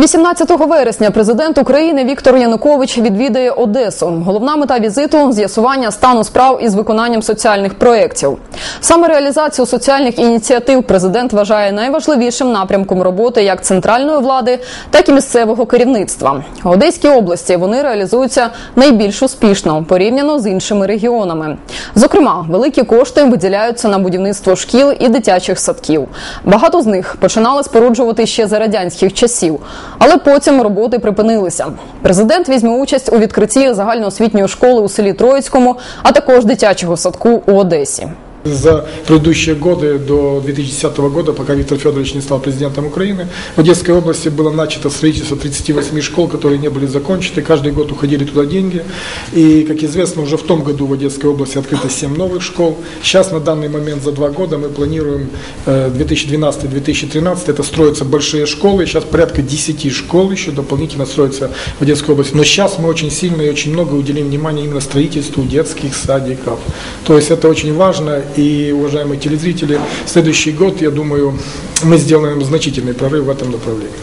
18 вересня президент України Віктор Янукович відвідає Одесу. Головна мета візиту з'ясування стану справ із виконанням соціальних проєктів. Саме реалізацію соціальних ініціатив президент вважає найважливішим напрямком роботи як центральної влади, так і місцевого керівництва. У Одеській області вони реалізуються найбільш успішно порівняно з іншими регіонами. Зокрема, великі кошти виділяються на будівництво шкіл і дитячих садків. Багато з них починали споруджувати ще за радянських часів. Але потім роботи припинилися. Президент візьме участь у відкритті загальноосвітньої школи у селі Троїцькому, а також дитячого садку у Одесі. За предыдущие годы, до 2010 года, пока Виктор Федорович не стал президентом Украины, в Одесской области было начато строительство 38 школ, которые не были закончены. Каждый год уходили туда деньги. И, как известно, уже в том году в Одесской области открыто 7 новых школ. Сейчас, на данный момент, за два года мы планируем э, 2012-2013, это строятся большие школы. Сейчас порядка 10 школ еще дополнительно строятся в Одесской области. Но сейчас мы очень сильно и очень много уделим внимания именно строительству детских садиков. То есть это очень важно. И, уважаемые телезрители, в следующий год, я думаю, мы сделаем значительный прорыв в этом направлении.